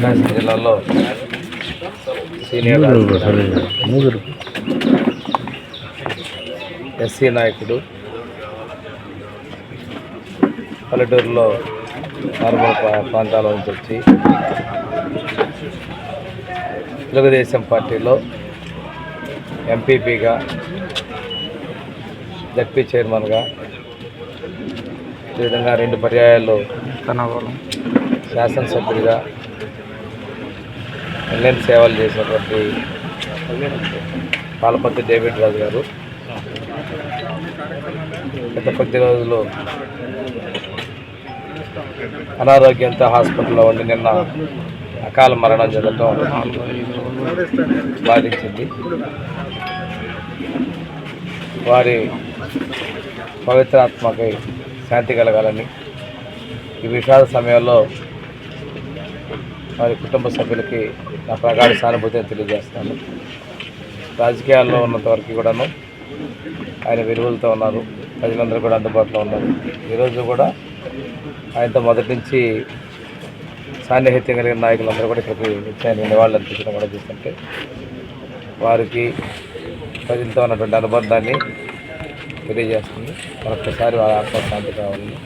జిల్లాలో senior SC నాయకుడు. పల్లెటూరులో మారుమూల ప్రా- ప్రాంతాల నుంచి వచ్చి తెలుగుదేశం పార్టీలో ఎంపీపీగా జడ్పీ చైర్మన్గా ఈ విధంగా రెండు పర్యాయాలు శాసనసభ్యుడిగా ఎన్ఎన్ సేవలు చేసినటువంటి పాలపతి డేవిడ్ రాజు గారు. గత కొద్ది రోజులు అనారోగ్యంతో హాస్పిటల్లో ఉండి నిన్న అకాల మరణం జరగటం బాధించింది. వారి పవిత్రాత్మకి శాంతి కలగాలని ఈ విషాద సమయంలో వారి కుటుంబ సభ్యులకి నా ప్రగాఢ సానుభూతిని తెలియజేస్తాను రాజకీయాల్లో ఉన్నంత వరకు కూడాను ఆయన విలువలతో ఉన్నారు ప్రజలందరూ కూడా అందుబాటులో ఉన్నారు. ఈరోజు కూడా ఆయనతో మొదటి నుంచి సాన్నిహిత్యం కలిగిన నాయకులందరూ కూడా ఇక్కడికి వచ్చాయని నివాళులు అనిపించడం కూడా చూస్తుంటే వారికి ప్రజలతో ఉన్నటువంటి అనుబంధాన్ని తెలియజేస్తుంది. మరొకసారి వారి ఆత్మశాంతి కావాలని